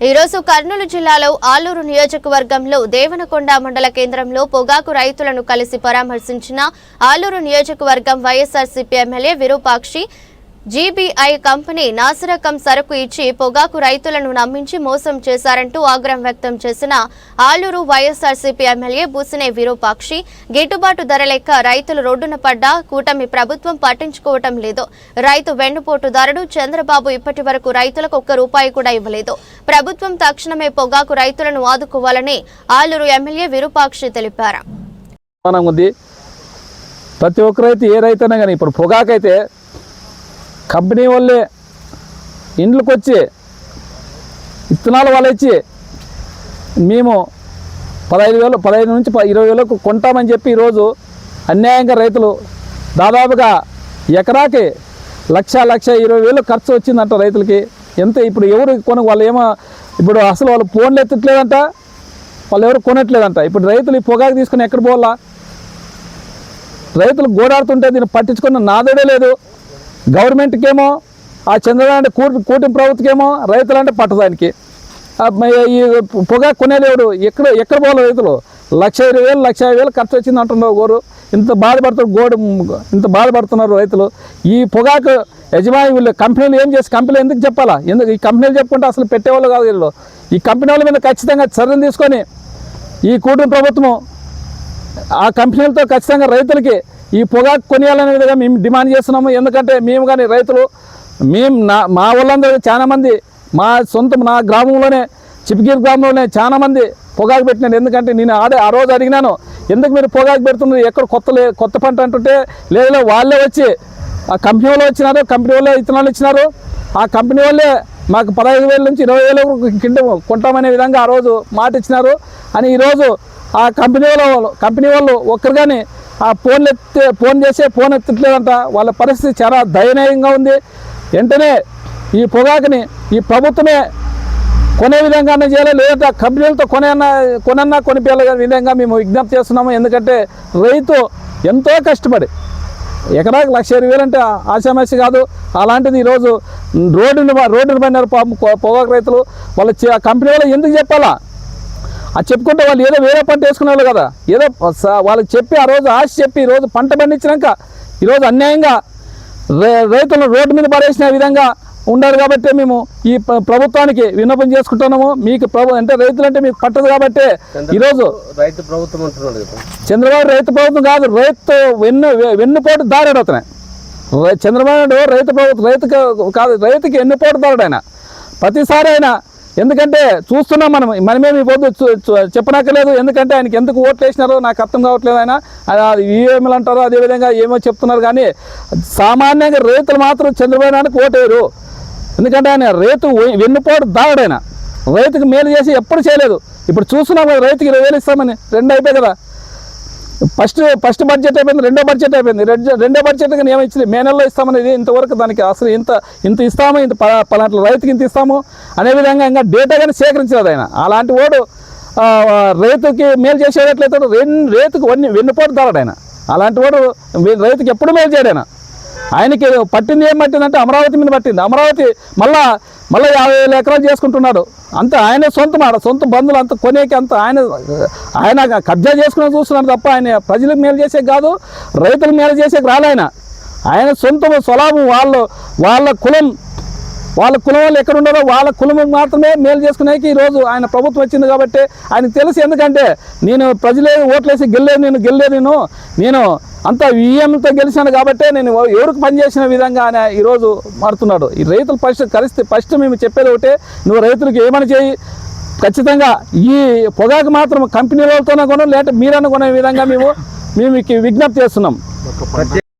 ఈరోజు కర్నూలు జిల్లాలో ఆలూరు నియోజకవర్గంలో దేవనకొండ మండల కేంద్రంలో పొగాకు రైతులను కలిసి పరామర్శించిన ఆలూరు నియోజకవర్గం YSRCP MLA Virupakshi GBI company నాసిరకం సరుకు ఇచ్చి పొగాకు రైతులను నమ్మించి మోసం చేశారంటూ ఆగ్రహం వ్యక్తం చేసిన ఆలూరు వైఎస్ఆర్సీపీ ఎమ్మెల్యే బూసినే విరూపాక్షి గిట్టుబాటు ధర లెక్క రైతులు రోడ్డున పడ్డా కూటమి ప్రభుత్వం పట్టించుకోవటం లేదు. రైతు వెన్నుపోటుదారుడు చంద్రబాబు ఇప్పటి వరకు రైతులకు ఒక్క రూపాయి కూడా ఇవ్వలేదు. ప్రభుత్వం తక్షణమే పొగాకు రైతులను ఆదుకోవాలని ఆలూరు ఎమ్మెల్యే విరూపాక్షి తెలిపారు. ప్రతి ఒక్క రైతు ఏ రైతు అయినా కానీ ఇప్పుడు పొగాకైతే కంపెనీ వాళ్ళే ఇండ్లకు వచ్చి విత్తనాలు వాళ్ళు ఇచ్చి మేము పదహైదు వేలు పదహైదు నుంచి ఇరవై వేలకు కొంటామని చెప్పి ఈరోజు అన్యాయంగా రైతులు దాదాపుగా ఎకరాకి లక్ష లక్ష ఇరవై వేలు ఖర్చు వచ్చిందంట రైతులకి. ఎంత ఇప్పుడు ఎవరు కొను వాళ్ళు ఏమో ఇప్పుడు అసలు వాళ్ళు ఫోన్లు ఎత్తట్లేదంట వాళ్ళు ఎవరు కొనట్లేదంట. ఇప్పుడు రైతులు ఈ పొగాకు తీసుకుని ఎక్కడ పోవాలా? రైతులు గోడాడుతుంటే దీన్ని పట్టించుకున్న నాదడే లేదు. గవర్నమెంట్కేమో ఆ చంద్రబాబు కూటి కూటమి ప్రభుత్వకేమో రైతులంటే పట్టదానికి ఈ పొగా కొనేలేడు. ఎక్కడ ఎక్కడ పోలే రైతులు. లక్ష ఇరవై వేలు లక్ష యాభై వేలు ఖర్చు వచ్చింది అంటున్నారు గోరు ఇంత బాధపడుతున్నారు గోడు ఇంత బాధపడుతున్నారు రైతులు. ఈ పొగాకు యజమాని వీళ్ళు కంపెనీలు ఏం చేసి కంపెనీలు ఎందుకు చెప్పాలా? ఎందుకు ఈ కంపెనీలు చెప్పుకుంటే అసలు పెట్టేవాళ్ళు కాదు వీళ్ళు. ఈ కంపెనీ వాళ్ళ మీద ఖచ్చితంగా చర్యలు తీసుకొని ఈ కూటమి ప్రభుత్వం ఆ కంపెనీలతో ఖచ్చితంగా రైతులకి ఈ పొగాకు కొనియాలనే విధంగా మేము డిమాండ్ చేస్తున్నాము. ఎందుకంటే మేము కానీ రైతులు మేము నా మా వాళ్ళందరూ చాలామంది మా సొంత నా గ్రామంలోనే చిపిగిరి గ్రామంలోనే చాలా మంది పొగాకు పెట్టినాను ఎందుకంటే నేను ఆడే ఆ రోజు అడిగినాను ఎందుకు మీరు పొగాకు పెడుతున్నారు? ఎక్కడ కొత్త కొత్త పంట అంటుంటే లేదా వాళ్ళే వచ్చి ఆ కంపెనీ వాళ్ళు వచ్చినారు కంపెనీ వాళ్ళే విత్తనాలు ఇచ్చినారు. ఆ కంపెనీ వాళ్ళే మాకు పదహైదు వేల నుంచి ఇరవై వేల కింద కొంటామనే విధంగా ఆ రోజు మాట ఇచ్చినారు. అని ఈరోజు ఆ కంపెనీ వాళ్ళు కంపెనీ వాళ్ళు ఒక్కరు కానీ ఆ ఫోన్లు ఎత్తే ఫోన్ చేసే ఫోన్ ఎత్తట్లేదంట. వాళ్ళ పరిస్థితి చాలా దయనీయంగా ఉంది. వెంటనే ఈ పొగాకుని ఈ ప్రభుత్వమే కొనే విధంగానే చేయాలి. లేదంటే ఆ కంపెనీలతో కొనేనా కొనన్నా కొనిపించాలి విధంగా మేము విజ్ఞప్తి చేస్తున్నాము. ఎందుకంటే రైతు ఎంతో కష్టపడి ఎకరాకి లక్ష ఇరవై వేలు అంటే ఆశామాషి కాదు. అలాంటిది ఈరోజు రోడ్డుని రోడ్డుని పడినారు పొగాకు రైతులు వాళ్ళ చే- ఆ కంపెనీ వాళ్ళు ఎందుకు చెప్పాలా? అది చెప్పుకుంటే వాళ్ళు ఏదో వేరే పంట వేసుకునే వాళ్ళు కదా. ఏదో వాళ్ళకి చెప్పి ఆ రోజు ఆశ చెప్పి ఈ రోజు పంట పండించినాక ఈరోజు అన్యాయంగా రైతులను రోడ్డు మీద పడేసిన విధంగా ఉండాలి కాబట్టి మేము ఈ ప్ర- ప్రభుత్వానికి విన్నపం చేసుకుంటున్నాము. మీకు ప్రభు అంటే రైతులు అంటే మీకు పట్టదు కాబట్టి ఈరోజు రైతు ప్రభుత్వం అంటున్నాడు చంద్రబాబు రైతు ప్రభుత్వం కాదు రైతు వెన్ను వెన్నుపోటు దారాడు అతనే. చంద్రబాబు నాయుడు రైతు ప్రభుత్వం రైతుకు కాదు రైతుకి ఎన్నుపోటు దారుడు ఆయన. ప్రతిసారి ఆయన ఎందుకంటే చూస్తున్నాం మనం. మనమేమి పొద్దు చెప్పనక్కర్లేదు. ఎందుకంటే ఆయనకి ఎందుకు ఓట్లు వేసినారో నాకు అర్థం కావట్లేదు ఆయన. ఈఎంలు అంటారు అదేవిధంగా ఏమో చెప్తున్నారు. కానీ సామాన్యంగా రైతులు మాత్రం చంద్రబాబు నాయుడుకి ఓటేయరు. ఎందుకంటే ఆయన రైతు వెన్నుపోటు దారుడు రైతుకు మేలు చేసి ఎప్పుడు చేయలేదు. ఇప్పుడు చూస్తున్నాం రైతుకి ఇరవై వేలు ఇస్తామని. రెండు అయిపోయి కదా. ఫస్ట్ ఫస్ట్ బడ్జెట్ అయిపోయింది రెండో బడ్జెట్ అయిపోయింది. రెండో బడ్జెట్ కానీ ఏమి ఇచ్చింది మే నెలలో ఇస్తామనేది ఇంతవరకు దానికి అసలు ఇంత ఇంత ఇస్తాము ఇంత ప- పలాంటి రైతుకి ఇంత ఇస్తాము. అనే విధంగా ఇంకా డేటా కానీ సేకరించలేదు ఆయన. అలాంటి వాడు రైతుకి మేలు చేసేటట్లయితే రెండు రైతుకు వన్ని వెన్నుపోటు ధరడు ఆయన. అలాంటి వాడు రైతుకి ఎప్పుడు మేలు చేయడు ఆయన. ఆయనకి పట్టింది ఏం పట్టిందంటే అమరావతి మీద పట్టింది. అమరావతి మళ్ళా మళ్ళీ యాభై వేల ఎకరాలు చేసుకుంటున్నాడు. అంత ఆయన సొంతం ఆడ సొంత బంధువులు అంత కొనేకి అంత ఆయన ఆయన కబ్జా చేసుకుని చూస్తున్నాడు తప్ప ఆయన ప్రజలకు మేలు చేసే కాదు రైతులకు మేలు చేసేకి రాలే ఆయన. ఆయన సొంత స్వలాభం వాళ్ళు వాళ్ళ కులం వాళ్ళ కులం వాళ్ళు ఎక్కడ ఉన్నారో వాళ్ళ కులం మాత్రమే మేలు చేసుకునేకి ఈరోజు ఆయన ప్రభుత్వం వచ్చింది కాబట్టి ఆయన తెలుసు ఎందుకంటే నేను ప్రజలే ఓట్లేసి గెల్లేదు నేను గెల్లేదు నేను. నేను అంత ఈఎంతో గెలిచాను కాబట్టే నేను ఎవరికి పనిచేసిన విధంగా ఆయన ఈరోజు మారుతున్నాడు. ఈ రైతులు ఫస్ట్ కలిస్తే ఫస్ట్ మేము చెప్పేది ఒకటే నువ్వు రైతులకు ఏమని చేయి? ఖచ్చితంగా ఈ పొగాకు మాత్రం కంపెనీ వాళ్ళతోనే కొనం లేకపోతే మీరనుకునే కొనే విధంగా మేము మేము విజ్ఞప్తి చేస్తున్నాం. ప్రత్యేక